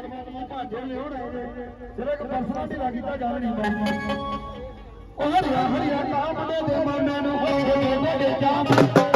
ਸਕਦੇ ਵੀ ਭਾਂਡੇ ਇੱਕ ਪਰਸਨਾ ਦੀ ਲਾਗੀਤਾ ਗੱਲ ਨਹੀਂ ਉਹ ਹਰਿਆ ਹਰਿਆ ਕਾਮ ਦੇ ਦੇ ਮਾਨਾਂ ਨੂੰ ਕੋਈ ਦੇ ਦੇ ਜਾਮ